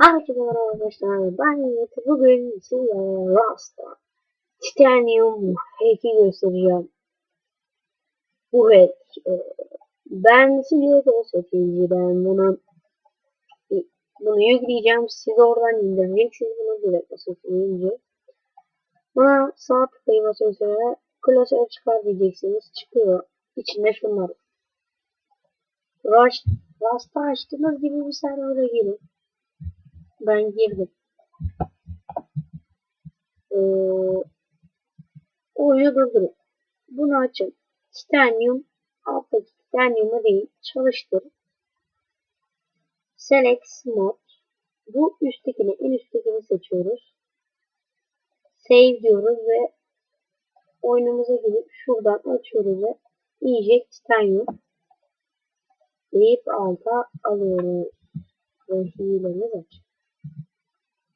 Herkese merhaba arkadaşlar. Ben Yiğit. Bugün size Rasta Titanium hack'i göstereceğim. Bu hack e, ben size göstereceğim. Bunu bunu yükleyeceğim. Siz oradan indireceksiniz. Bunu direkt basıyorsunuz. Buna sağ tıklayıp basıyorsunuz. Klasör çıkar diyeceksiniz. Çıkıyor. İçinde şunlar. Rasta açtığınız gibi bir server'a girin. Ben girdim. Ee, oyunu durdurun. Bunu açın. Titanium alttaki titanium'u değil çalıştır. Select mod. Bu üsttekini en üsttekini seçiyoruz. Save diyoruz ve oyunumuza gidip şuradan açıyoruz ve inject titanium deyip alta alıyoruz. Ve hilemiz aç.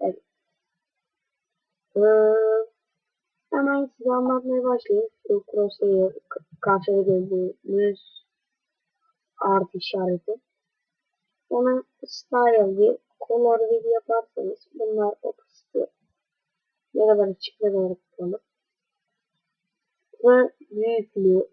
Evet. Ee, hemen size anlatmaya başlayayım. Şu crosshair karşıda gördüğümüz artı işareti. Ona style bir color video yaparsanız bunlar opacity ne kadar açık ne kadar kapalı ve büyüklüğü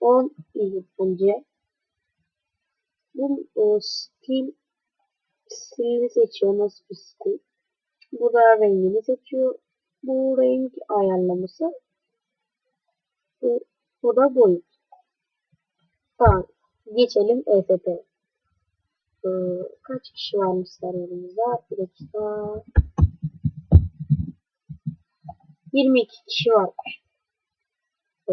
10 idi bence. Bu o stil stilini seçiyor. Nasıl bir? Bu da rengini seçiyor. Bu renk ayarlaması. Bu, bu da boyut. Tamam. Geçelim EFP. Ee, kaç kişi varmış serverimizde? Bir dakika. 22 kişi varmış. Ee,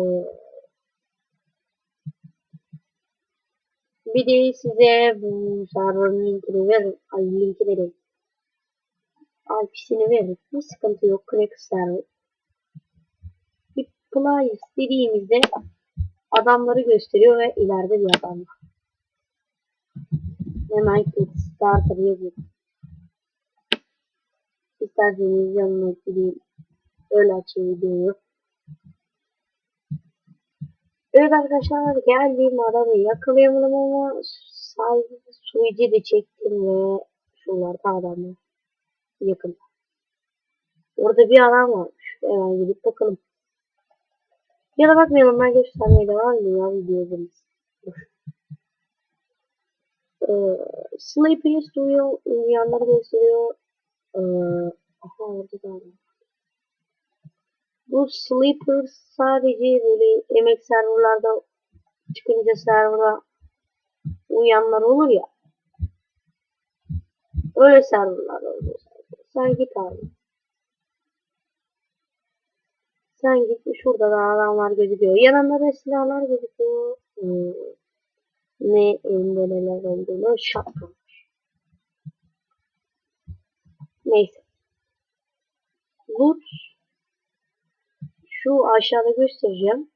bir de size bu serverın linkini verin. Ay linki verin. IP'sini verin. Bir sıkıntı yok. Crack server. Players dediğimizde adamları gösteriyor ve ileride bir adam var. Hemen click starter yazıyor. İsterseniz yanına gideyim. Öyle açayım videoyu. Evet arkadaşlar geldiğim adamı yakalayamadım ama sadece suici de çektim ve şuralarda adamı yakın. Orada bir adam varmış. Hemen gidip bakalım. Ya da bakmayalım ben göstermeye devam edeyim ya. Ee, Sleepers duyuyor, uyuyanları gösteriyor. Ee, aha orada da adam. Bu Sleeper sadece böyle emek serverlarda çıkınca serverda uyanlar olur ya. Öyle serverlar oluyor. Sen git abi. Sen git şurada da adamlar gözüküyor. Yanında da silahlar gözüküyor. Hmm. Ne elinde neler olduğunu şapka. Neyse. Loot şu aşağıda göstereceğim.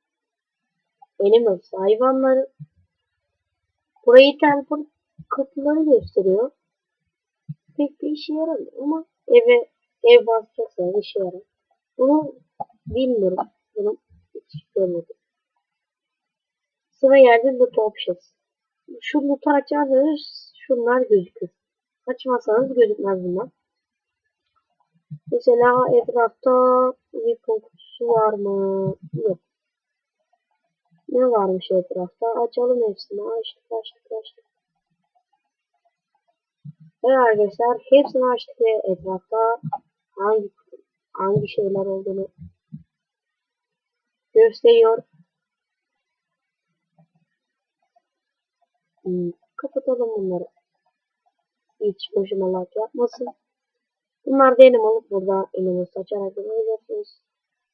Animals hayvanları. Burayı teleport kapıları gösteriyor. Pek bir işe yaramıyor ama eve ev basacaksa işe yarar. Bunu bilmiyorum. Bunu hiç görmedim. Sıra geldi loot options. Şu loot'u açarsanız şunlar gözükür. Açmazsanız gözükmez bunlar. Mesela etrafta bir kokusu var mı? Yok. Ne varmış etrafta? Açalım hepsini. Açtık açtık açtık. Evet arkadaşlar hepsini açtık ve etrafta hangi hangi şeyler olduğunu gösteriyor. Hmm, kapatalım bunları. Hiç boşuma lak yapmasın. Bunlar benim alıp burada elimi saçarak yapabilirsiniz.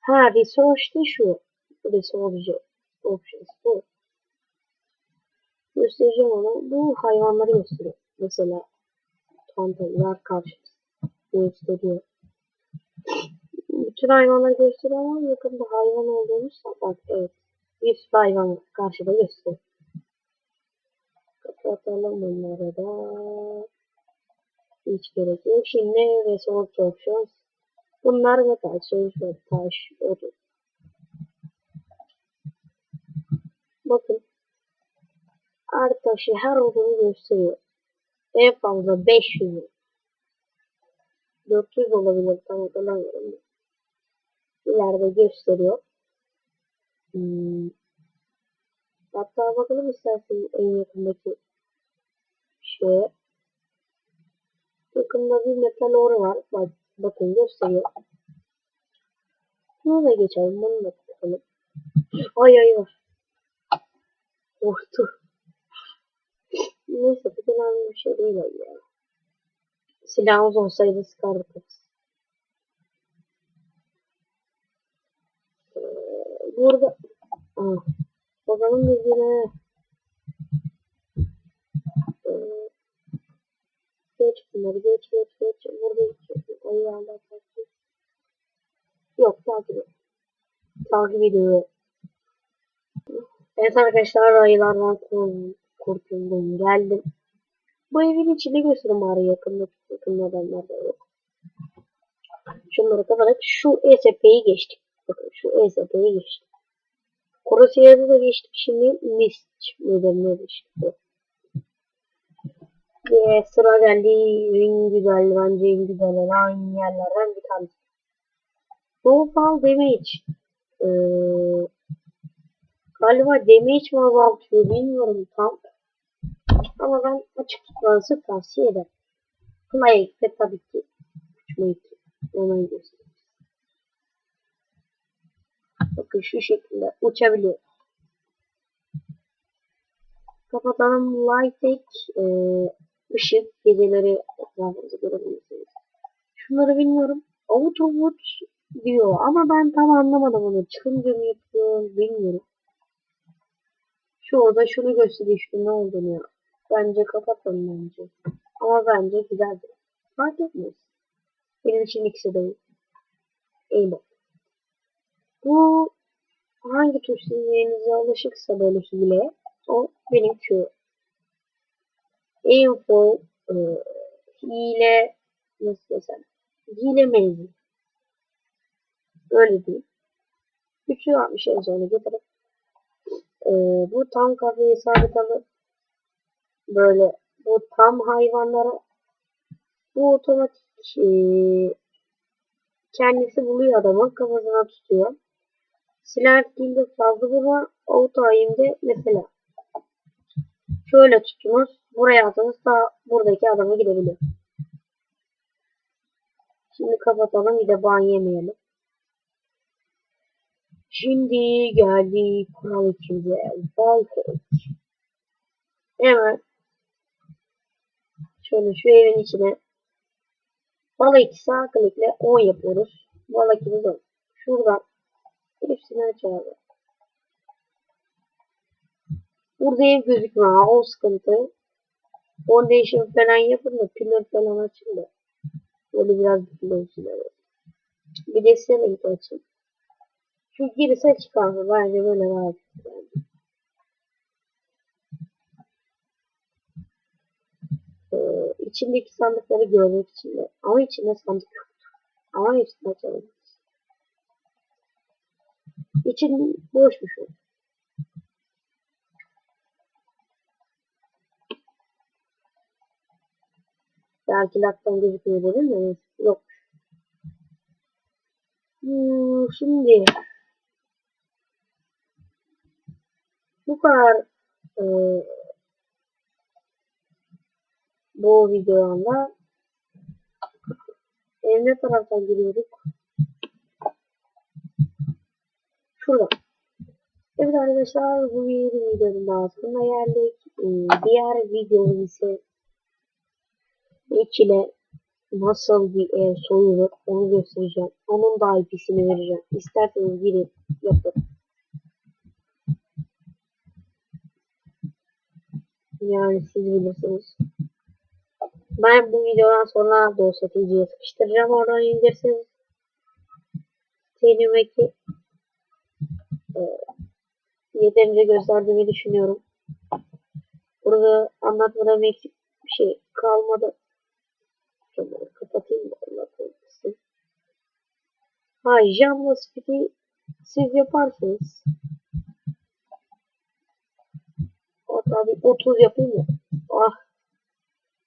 Ha resource şu. Resource options bu. Göstereceğim ama bu hayvanları gösteriyor. Mesela tantalar karşımızda gösteriyor. Bütün hayvanları gösteriyor ama yakında hayvan olduğunu bak evet. Bir sürü hayvan karşıda gösteriyor. Kapatalım bunları da. Hiç gerek yok. Şimdi resource options. Bunlar metal, sözler, taş, odun. Bakın. Her taşı her odunu gösteriyor. En fazla 500 mü? 400 olabilir tam hatırlamıyorum. İleride gösteriyor. Hmm. Hatta bakalım istersen en yakındaki şeye. Yakında bir metal oru var. Bak, bakın gösteriyor. Bunu da geçelim. Bunu da bakalım. Ay ay var. Korktu. Neyse bu önemli bir şey değil ya. Silahımız olsaydı sıkardık. biz. Ee, burada Aa, bakalım yüzüne. Ee, geç bunları geç geç geç. Burada geç. Ayı hala takip. Yok takip et. Takip ediyor. Evet arkadaşlar ayılardan kur- kurtuldum. Geldim. Bu evin içini göstereyim bari yakında yakın adamlar da yok. Şunları kapatıp şu ESP'yi geçtik. Bakın şu ESP'yi geçtik. Korosiya'da da geçtik. Şimdi Mist modeline geçtik. Ve sıra geldi en güzel bence en güzel olan yerlerden bir tanesi. Snowfall Damage. Ee, galiba damage mi azaltıyor bilmiyorum tam. Ama ben açık tutmanızı tavsiye ederim. Fly ve tabii ki uçmayı hemen göstereyim. Bakın şu şekilde uçabiliyor. Kapatalım light tek e, ışık geceleri etrafınızı görebilirsiniz. Şunları bilmiyorum. Autowood diyor ama ben tam anlamadım onu. Çıkınca mı yapıyor bilmiyorum. Şu orada şunu gösteriyor işte ne olduğunu ya. Bence kapatalım bence. Ama bence güzeldir. Fark etmez. Benim için ikisi de iyi. Bu hangi tuş sizlerinize alışıksa böyle hile o benim şu info e, hile nasıl desem hile mevzu öyle değil. Üçü yapmış en sonunda getirip e, bu tam kafayı sabit alıp böyle bu tam hayvanlara bu otomatik e, kendisi buluyor adamın kafasına tutuyor. Silah ettiğinde fazla vurma auto aim'de mesela şöyle tutunuz buraya atınız da buradaki adama gidebiliyor. Şimdi kapatalım bir de ban yemeyelim. Şimdi geldi kural içinde Valkyrie. Hemen şöyle şu evin içine Bala 2 sağ klikle 10 yapıyoruz. Bala 2'miz 10. Şuradan hepsini açalım. Burada ev gözükmüyor. ha, O sıkıntı. Foundation falan yapın da pillar falan açın da. Böyle biraz bir olsun. Evet. Bir de ceiling açın. Şu girse çıkar. Bence böyle rahat. Yani. Ee, içindeki sandıkları görmek için de. Ama içinde sandık yok. Ama hepsini açalım. İçin boşmuş o. Belki laktan gözükmüyor dedim de. Yok. Hmm, şimdi bu kadar e, bu videoda ne taraftan giriyorduk? Şuradan. Evet arkadaşlar bu bir videonun daha sonuna geldik. Ee, diğer videomuz ise içine nasıl bir ev soyulur onu göstereceğim. Onun da IP'sini vereceğim. İsterseniz girin yapın. Yani siz bilirsiniz. Ben bu videodan sonra dosyatıcıya sıkıştıracağım. Oradan indirsiniz. Tenimeki e, yeterince gösterdiğimi düşünüyorum. Burada anlatmadığım eksik bir şey kalmadı. Şunları kapatayım da anlatayım. Ha, Java Speed'i siz yaparsınız. Hatta bir 30 yapayım mı? Ah